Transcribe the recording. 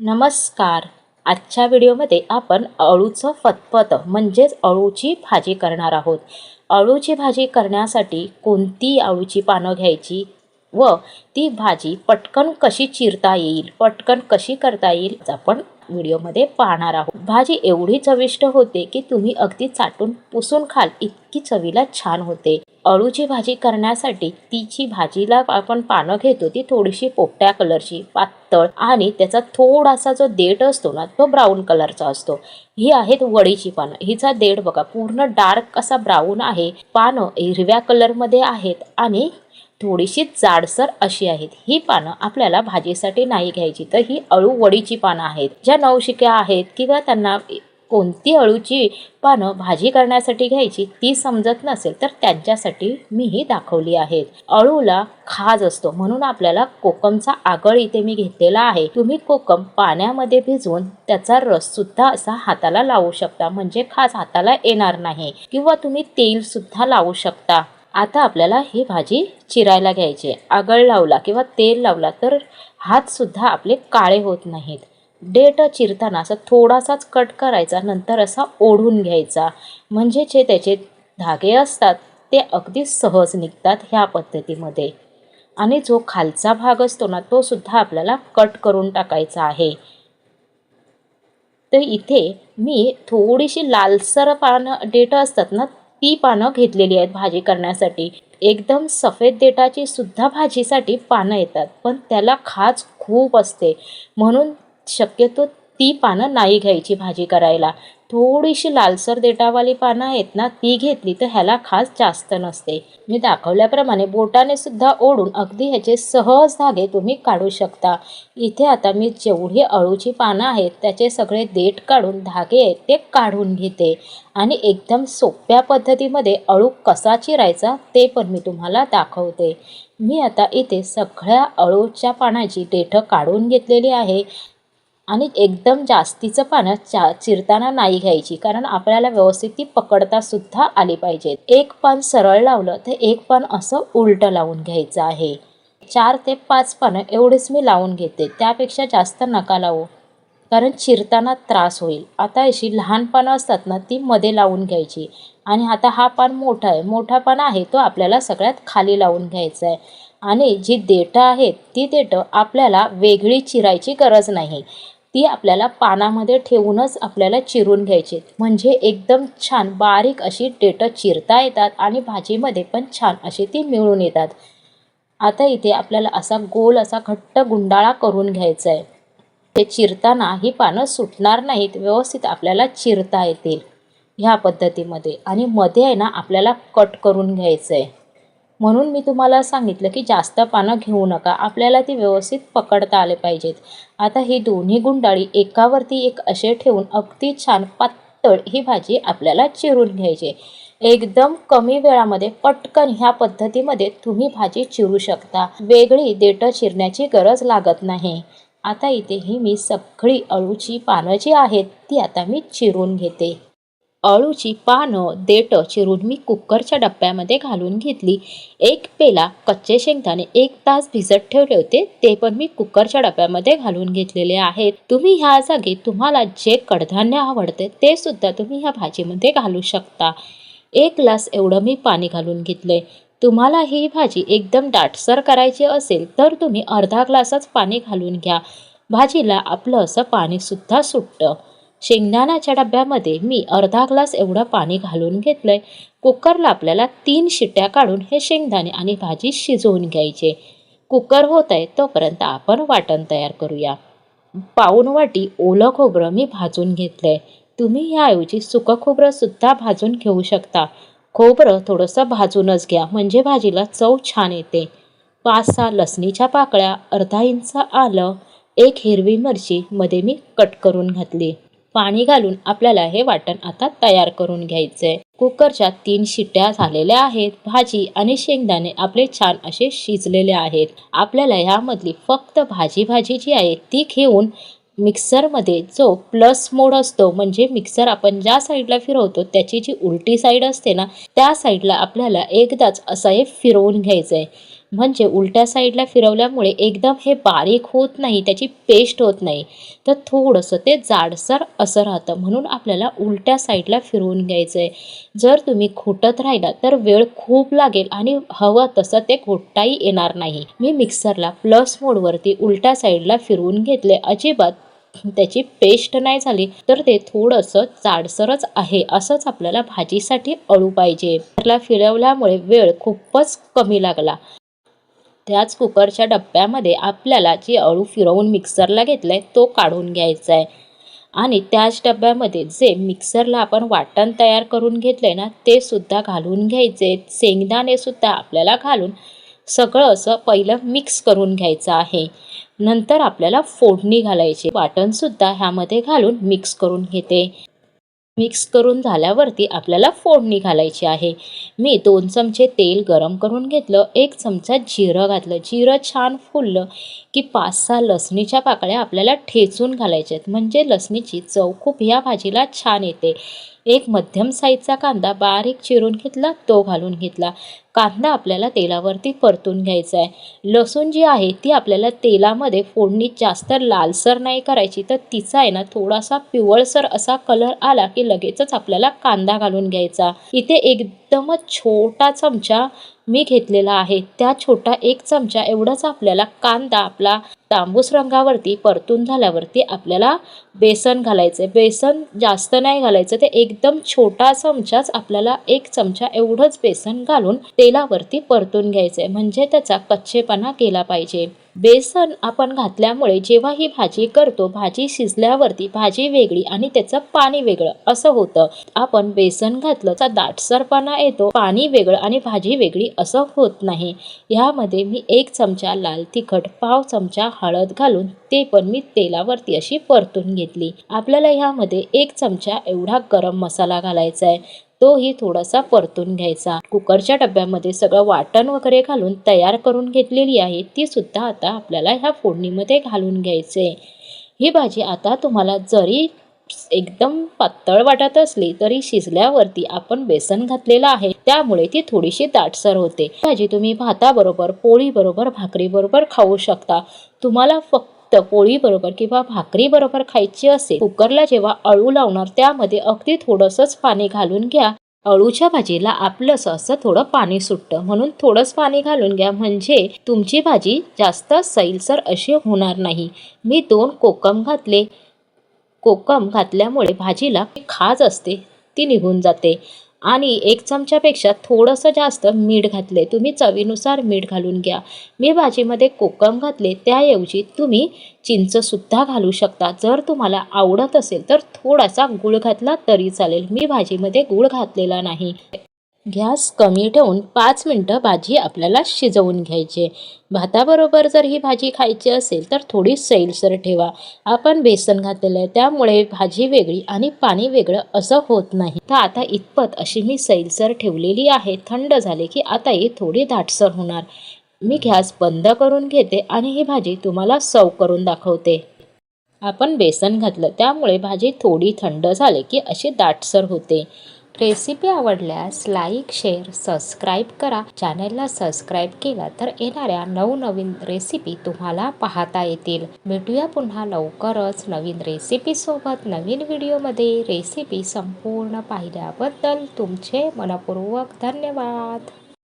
नमस्कार. आजच्या व्हिडिओमध्ये आपण अळूचं फतफत म्हणजेच अळूची भाजी करणार आहोत. अळूची भाजी करण्यासाठी कोणती अळूची पानं घ्यायची व ती भाजी पटकन कशी चिरता येईल पटकन कशी करता येईल आपण व्हिडिओमध्ये पाहणार आहोत. भाजी एवढी चविष्ट होते की तुम्ही अगदी चाटून पुसून खाल इतकी चवीला छान होते. अळूची भाजी करण्यासाठी तिची भाजीला आपण पानं घेतो ती थोडीशी पोपट्या कलरची पातळ आणि त्याचा थोडासा जो देठ असतो ना तो ब्राऊन कलरचा असतो. ही आहेत वडीची पानं. हिचा देठ बघा पूर्ण डार्क असा ब्राऊन आहे. पानं हिरव्या कलरमध्ये आहेत आणि थोडीशी जाडसर अशी आहेत. ही पानं आपल्याला भाजीसाठी नाही घ्यायची. तर ही अळू वडीची पानं आहेत. ज्या नवशिक्या आहेत किंवा त्यांना कोणती अळूची पानं भाजी करण्यासाठी घ्यायची ती समजत नसेल तर त्यांच्यासाठी मी ही दाखवली आहेत. अळूला खाज असतो म्हणून आपल्याला कोकमचा आगळ इथे मी घेतलेला आहे. तुम्ही कोकम पाण्यामध्ये भिजवून त्याचा रस सुद्धा असा हाताला लावू शकता म्हणजे खास हाताला येणार नाही किंवा तुम्ही तेल सुद्धा लावू शकता. आता आपल्याला ही भाजी चिरायला घ्यायची आहे. आगळ लावला किंवा तेल लावला तर हात सुद्धा आपले काळे होत नाहीत. डेट चिरताना असं थोडासाच कट करायचा नंतर असा ओढून घ्यायचा. म्हणजे जे त्याचे धागे असतात ते अगदी सहज निघतात ह्या पद्धतीमध्ये. आणि जो खालचा भाग असतो ना तो सुद्धा आपल्याला कट करून टाकायचा आहे. तर इथे मी थोडीशी लालसर पानं डेटं असतात ना ती पानं घेतलेली आहेत भाजी करण्यासाठी. एकदम सफेद देठाची सुद्धा भाजीसाठी पानं येतात पण त्याला खाज खूप असते. म्हणून शक्यतो ती पानं नाही घ्यायची भाजी करायला. थोडीशी लालसर देटावाली पानं आहेत ना ती घेतली तर ह्याला खास जास्त नसते. मी दाखवल्याप्रमाणे बोटाने सुद्धा ओढून अगदी ह्याचे सहज धागे तुम्ही काढू शकता. इथे आता मी जेवढी अळूची पानं आहेत त्याचे सगळे देठ काढून धागे आहेत ते काढून घेते. आणि एकदम सोप्या पद्धतीमध्ये अळू कसा चिरायचा ते पण मी तुम्हाला दाखवते. मी आता इथे सगळ्या अळूच्या पानाची देठं काढून घेतलेली आहे. आणि एकदम जास्तीचं पानं चा चिरताना नाही घ्यायची कारण आपल्याला व्यवस्थित ती पकडता सुद्धा आली पाहिजेत एक पान सरळ लावलं तर एक पान असं उलटं लावून घ्यायचं आहे. चार ते पाच पानं एवढेच मी लावून घेते त्यापेक्षा जास्त नका लावू कारण चिरताना त्रास होईल. आता अशी लहान पानं असतात ना ती मध्ये लावून घ्यायची. आणि आता हा पान मोठा आहे मोठा पान आहे तो आपल्याला सगळ्यात खाली लावून घ्यायचा आहे. आणि जी देठं आहेत ती देठं आपल्याला वेगळी चिरायची गरज नाही. ती आपल्याला पानामध्ये ठेवूनच आपल्याला चिरून घ्यायची. म्हणजे एकदम छान बारीक अशी डेटं चिरता येतात आणि भाजीमध्ये पण छान अशी ती मिळून येतात. आता इथे आपल्याला असा गोल असा घट्ट गुंडाळा करून घ्यायचा आहे. ते चिरताना ही पानं सुटणार नाहीत व्यवस्थित आपल्याला चिरता येतील. ह्या पद्धतीमध्ये आणि मध्ये आहे ना आपल्याला कट करून घ्यायचं आहे. म्हणून मी तुम्हाला सांगितलं की जास्त पानं घेऊ नका. आपल्याला ती व्यवस्थित पकडता आले पाहिजेत. आता ही दोन्ही गुंडाळी एकावरती एक असे ठेवून अगदी छान पातळ ही भाजी आपल्याला चिरून घ्यायची. एकदम कमी वेळामध्ये पटकन ह्या पद्धतीमध्ये तुम्ही भाजी चिरू शकता. वेगळी देठं चिरण्याची गरज लागत नाही. आता इथे ही मी सगळी अळूची पानं जी आहेत ती आता मी चिरून घेते. अळूची पानं देठं चिरून मी कुकरच्या डब्यामध्ये घालून घेतली. एक पेला कच्चे शेंगदाणे एक तास भिजत ठेवले होते ते पण मी कुकरच्या डब्यामध्ये घालून घेतलेले आहेत. तुम्ही ह्या जागी तुम्हाला जे कडधान्य आवडते ते सुद्धा तुम्ही ह्या भाजीमध्ये घालू शकता. एक ग्लास एवढं मी पाणी घालून घेतलंय. तुम्हाला ही भाजी एकदम दाटसर करायची असेल तर तुम्ही अर्धा ग्लासच पाणी घालून घ्या. भाजीला आपलं असं पाणीसुद्धा सुटतं. शेंगदाण्याच्या डब्यामध्ये मी अर्धा ग्लास एवढं पाणी घालून घेतलं आहे कुकरला आपल्याला तीन शिट्ट्या काढून हे शेंगदाणे आणि भाजी शिजवून घ्यायचे. कुकर होत आहे तोपर्यंत आपण वाटण तयार करूया. पाऊन वाटी ओलं खोबरं मी भाजून घेतलं आहे तुम्ही याऐवजी सुकं खोबरंसुद्धा भाजून घेऊ शकता. खोबरं थोडंसं भाजूनच घ्या म्हणजे भाजीला चव छान येते. पाच सहा लसणीच्या पाकळ्या अर्धा इंच आलं एक हिरवी मिरची मध्ये मी कट करून घातली. पाणी घालून आपल्याला हे वाटण आता तयार करून घ्यायचं आहे कुकरच्या तीन शिट्ट्या झालेल्या आहेत. भाजी आणि शेंगदाणे आपले छान असे शिजलेले आहेत. आपल्याला ह्यामधली फक्त भाजी भाजी जी आहे ती घेऊन मिक्सरमध्ये जो प्लस मोड असतो म्हणजे मिक्सर आपण ज्या साईडला फिरवतो त्याची जी उलटी साईड असते ना त्या साईडला आपल्याला एकदाच असं हे फिरवून घ्यायचं आहे म्हणजे उलट्या साईडला फिरवल्यामुळे एकदम हे बारीक होत नाही त्याची पेस्ट होत नाही. तर थोडंसं ते जाडसर असं राहतं म्हणून आपल्याला उलट्या साईडला फिरवून घ्यायचं आहे जर तुम्ही खोटत राहिला तर वेळ खूप लागेल आणि हवं तसं ते घोटताही येणार नाही. मी मिक्सरला प्लस मोडवरती उलट्या साईडला फिरवून घेतले. अजिबात त्याची पेस्ट नाही झाली तर ते थोडंसं जाडसरच आहे असंच आपल्याला भाजीसाठी अळू पाहिजे. त्याला फिरवल्यामुळे वेळ खूपच कमी लागला. त्याच कुकरच्या डब्यामध्ये आपल्याला जी अळू फिरवून मिक्सरला घेतला आहे तो काढून घ्यायचा आहे आणि त्याच डब्यामध्ये जे मिक्सरला आपण वाटण तयार करून घेतलं आहे ना ते सुद्धा घालून घ्यायचे. शेंगदाणे सुद्धा आपल्याला घालून सगळं असं पहिलं मिक्स करून घ्यायचं आहे. नंतर आपल्याला फोडणी घालायची. वाटणसुद्धा ह्यामध्ये घालून मिक्स करून घेते. मिक्स करून झाल्यावरती आपल्याला फोडणी घालायची आहे. मी दोन चमचे तेल गरम करून घेतलं एक चमचा जिरं घातलं. जिरं छान फुललं की पाच सहा लसणीच्या पाकळ्या आपल्याला ठेचून घालायच्या आहेत. म्हणजे लसणीची चव खूप ह्या भाजीला छान येते. एक मध्यम साईजचा कांदा बारीक चिरून घेतला तो घालून घेतला. कांदा आपल्याला तेलावरती परतून घ्यायचा आहे लसूण जी आहे ती आपल्याला तेलामध्ये फोडणी जास्त लालसर नाही करायची तर तिचा आहे ना थोडासा पिवळसर असा कलर आला की लगेचच आपल्याला कांदा घालून घ्यायचा. इथे एकदमच छोटा चमचा मी घेतलेला आहे. त्या छोटा एक चमचा एवढाच आपल्याला कांदा आपला तांबूस रंगावरती परतून झाल्यावरती आपल्याला बेसन घालायचं आहे बेसन जास्त नाही घालायचं. ते एकदम छोटा चमचाच आपल्याला एक चमचा एवढंच बेसन घालून तेलावरती परतून घ्यायचं आहे म्हणजे त्याचा कच्चेपणा केला पाहिजे. बेसन आपण घातल्यामुळे जेव्हा ही भाजी करतो भाजी शिजल्यावरती भाजी वेगळी आणि त्याचं पाणी वेगळं. असं होतं. आपण बेसन घातलं तर दाटसरपणा येतो पाणी वेगळं आणि भाजी वेगळी असं होत नाही. ह्यामध्ये मी एक चमचा लाल तिखट पाव चमचा हळद घालून ते पण मी तेलावरती अशी परतून घेतली. आपल्याला ह्यामध्ये एक चमचा एवढा गरम मसाला घालायचा आहे. तोही थोडासा परतून घ्यायचा. कुकरच्या डब्यामध्ये सगळं वाटण वगैरे घालून तयार करून घेतलेली आहे ती सुद्धा आता आपल्याला ह्या फोडणीमध्ये घालून घ्यायचे. ही भाजी आता तुम्हाला जरी एकदम पातळ वाटत असली तरी शिजल्यावरती आपण बेसन घातलेलं आहे. त्यामुळे ती थोडीशी दाटसर होते. भाजी तुम्ही भाताबरोबर पोळीबरोबर भाकरीबरोबर खाऊ शकता. तुम्हाला फक्त पोळीबरोबर किंवा भाकरीबरोबर खायची असेल कुकरला जेव्हा अळू लावणार त्यामध्ये अगदी थोडंसंच पाणी घालून घ्या. अळूच्या भाजीला आपलं असं थोडं पाणी सुटतं. म्हणून थोडंच पाणी घालून घ्या. म्हणजे तुमची भाजी जास्त सैलसर अशी होणार नाही. मी दोन कोकम घातले. कोकम घातल्यामुळे भाजीला खाज असते. ती निघून जाते. आणि एक चमच्यापेक्षा थोडंसं जास्त मीठ घातले तुम्ही चवीनुसार मीठ घालून घ्या. मी भाजीमध्ये कोकम घातले त्याऐवजी तुम्ही चिंचसुद्धा घालू शकता. जर तुम्हाला आवडत असेल तर थोडासा गूळ घातला तरी चालेल. मी भाजीमध्ये गूळ घातलेला नाही. गॅस कमी ठेवून पाच मिनटं भाजी आपल्याला शिजवून घ्यायची. भाताबरोबर जर ही भाजी खायची असेल तर थोडी सैलसर ठेवा. आपण बेसन घातलेलं आहे त्यामुळे भाजी वेगळी आणि पाणी वेगळं असं होत नाही. तर आता इतपत अशी मी सैलसर ठेवलेली आहे थंड झाले की आता ही थोडी दाटसर होणार. मी गॅस बंद करून घेते आणि ही भाजी तुम्हाला सर्व करून दाखवते. आपण बेसन घातलं त्यामुळे भाजी थोडी थंड झाली की अशी दाटसर होते. रेसिपी आवडल्यास लाईक शेअर सबस्क्राईब करा. चॅनलला सबस्क्राईब केला तर येणाऱ्या नवनवीन रेसिपी तुम्हाला पाहता येतील. भेटूया पुन्हा लवकरच नवीन रेसिपीसोबत नवीन व्हिडिओमध्ये. रेसिपी संपूर्ण पाहिल्याबद्दल तुमचे मनपूर्वक धन्यवाद.